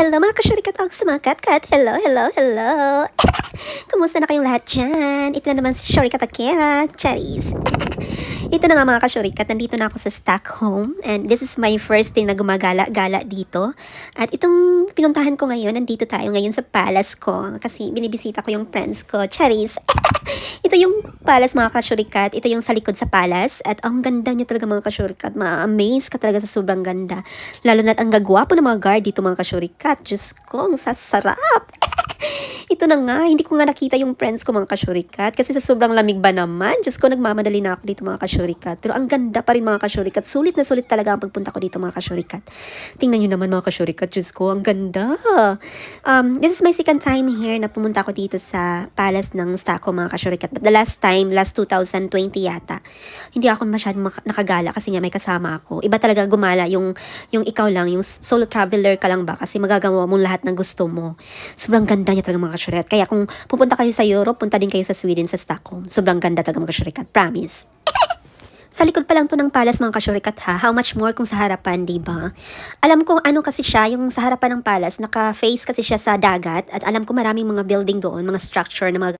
Hello mga kasyurikat ang sumakatkat. Hello, hello, hello. Kumusta na kayong lahat dyan? Ito na naman si Shurikat Akira. Charis. Ito na nga mga kasyurikat, nandito na ako sa Stockholm and this is my first thing na gumagala-gala dito. At itong pinuntahan ko ngayon, nandito tayo ngayon sa palace ko kasi binibisita ko yung friends ko. Charis. Ito yung palace mga kasyurikat. Ito yung sa likod sa palace. At ang ganda niya talaga mga kasyurikat. Ma-amaze ka talaga sa sobrang ganda. Lalo na't ang gagwapo ng mga guard dito mga kasyurikat. Diyos ko, ang sasarap. Ito na nga, hindi ko nga nakita yung friends ko mga kasyurikat. Kasi sa sobrang lamig ba naman? Diyos ko, nagmamadali na ako dito mga kasyurikat. Pero ang ganda pa rin mga kasyurikat. Sulit na sulit talaga ang pagpunta ko dito mga kasyurikat. Tingnan nyo naman mga kasyurikat. Diyos ko, ang ganda. Um, this is my second time here na pumunta ko dito sa palace ng Stockholm mga kasyurikat. But the last time, last 2020 yata, hindi ako masyadong nakagala kasi nga may kasama ako. Iba talaga gumala yung, yung ikaw lang, yung solo traveler ka lang ba kasi magagawa mo lahat ng gusto mo. Sobrang ganda niya talaga mga kasyurikat. Kaya kung pupunta kayo sa Europe, punta din kayo sa Sweden, sa Stockholm. Sobrang ganda talaga mga. Promise. Sa likod pa lang to ng palace mga kasyurikat ha. How much more kung sa harapan, di ba? Alam ko ano kasi siya, yung sa harapan ng palace, naka-face kasi siya sa dagat. At alam ko maraming mga building doon, mga structure na mga